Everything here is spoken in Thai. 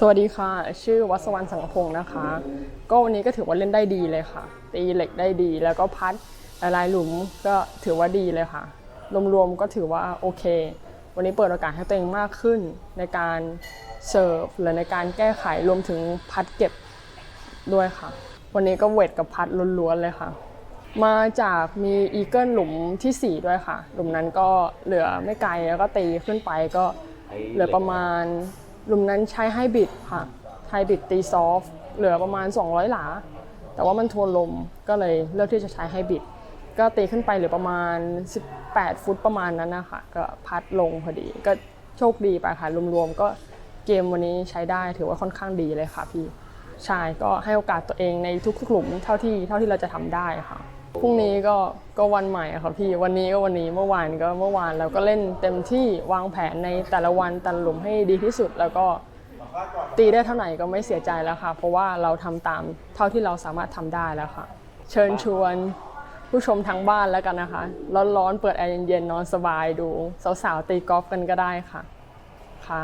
สวัสดีค่ะ ชื่อวัสวรรณสังกพงศ์นะคะ ก็วันนี้ก็ถือว่าเล่นได้ดีเลยค่ะ ตีเหล็กได้ดีแล้วก็พัดลายหลุมก็ถือว่าดีเลยค่ะ รวมๆก็ถือว่าโอเค วันนี้เปิดโอกาสให้ตัวเองมากขึ้นในการเสิร์ฟหรือในการแก้ไขรวมถึงพัดเก็บด้วยค่ะ วันนี้ก็เวทกับพัดล้วนๆเลยค่ะ มาจากมีอีเกิลหลุมทีสี่4 ด้วยค่ะ หลุมนั้นก็เหลือไม่ไกลแล้วก็ตีขึ้นไปก็เหลือประมาณ หลุมนั้นใช้ไฮบริดค่ะไฮบริดตีซอฟต์เหลือประมาณ 200 หลา แต่ว่ามันทวนลมก็เลยเลือกที่จะใช้ไฮบริดก็ตีขึ้นไปเหลือประมาณ 18 ฟุตประมาณนั้นนะคะก็พัดลงพอดีก็โชคดีไปค่ะรวมๆก็เกมวันนี้ใช้ได้ถือว่าค่อนข้างดีเลยค่ะพี่ใช่ก็ให้โอกาสตัวเองในทุกๆหลุมเท่าที่เท่าที่เราจะทำได้ค่ะ พรุ่งนี้ก็ก็วันใหม่อะค่ะพี่วันนี้ก็วันนี้เมื่อวานก็เมื่อวานเราก็เล่นเต็มที่วางแผนในแต่ละวันแต่ละหลุมให้ดีที่สุด แล้วก็ตีได้เท่าไหร่ก็ไม่เสียใจแล้วค่ะ เพราะว่าเราทำตามเท่าที่เราสามารถทำได้แล้วค่ะ เชิญชวนผู้ชมทางบ้านแล้วกันนะคะ ร้อนๆเปิดแอร์เย็นๆนอนสบายดู สาวๆตีกอล์ฟกันก็ได้ค่ะค่ะ